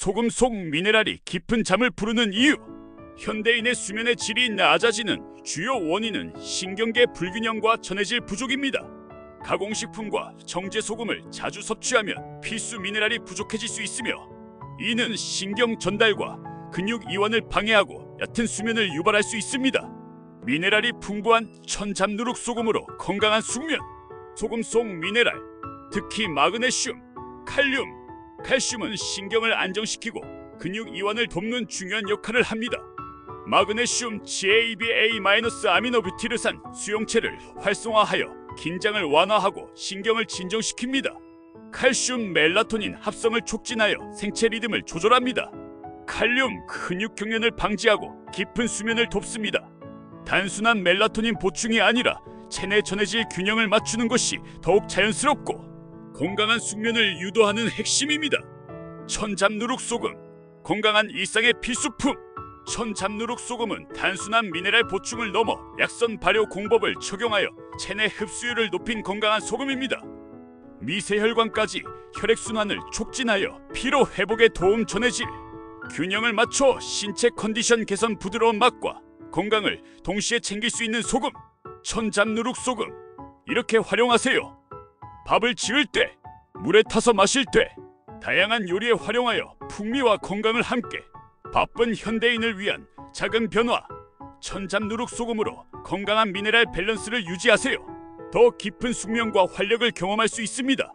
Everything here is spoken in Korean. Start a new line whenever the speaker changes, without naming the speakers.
소금 속 미네랄이 깊은 잠을 부르는 이유. 현대인의 수면의 질이 낮아지는 주요 원인은 신경계 불균형과 전해질 부족입니다. 가공식품과 정제 소금을 자주 섭취하면 필수 미네랄이 부족해질 수 있으며 이는 신경 전달과 근육 이완을 방해하고 얕은 수면을 유발할 수 있습니다. 미네랄이 풍부한 천잠누룩 소금으로 건강한 숙면. 소금 속 미네랄, 특히 마그네슘, 칼륨. 칼슘은 신경을 안정시키고 근육 이완을 돕는 중요한 역할을 합니다. 마그네슘 GABA-아미노부티르산 수용체를 활성화하여 긴장을 완화하고 신경을 진정시킵니다. 칼슘 멜라토닌 합성을 촉진하여 생체 리듬을 조절합니다. 칼륨 근육 경련을 방지하고 깊은 수면을 돕습니다. 단순한 멜라토닌 보충이 아니라 체내 전해질 균형을 맞추는 것이 더욱 자연스럽고 건강한 숙면을 유도하는 핵심입니다. 천잠누룩 소금 건강한 일상의 필수품. 천잠누룩 소금은 단순한 미네랄 보충을 넘어 약선 발효 공법을 적용하여 체내 흡수율을 높인 건강한 소금입니다. 미세혈관까지 혈액순환을 촉진하여 피로 회복에 도움 전해질 균형을 맞춰 신체 컨디션 개선 부드러운 맛과 건강을 동시에 챙길 수 있는 소금 천잠누룩 소금 이렇게 활용하세요 밥을 지을 때 물에 타서 마실 때 다양한 요리에 활용하여 풍미와 건강을 함께 바쁜 현대인을 위한 작은 변화 천잠 누룩 소금으로 건강한 미네랄 밸런스를 유지하세요. 더 깊은 숙면과 활력을 경험할 수 있습니다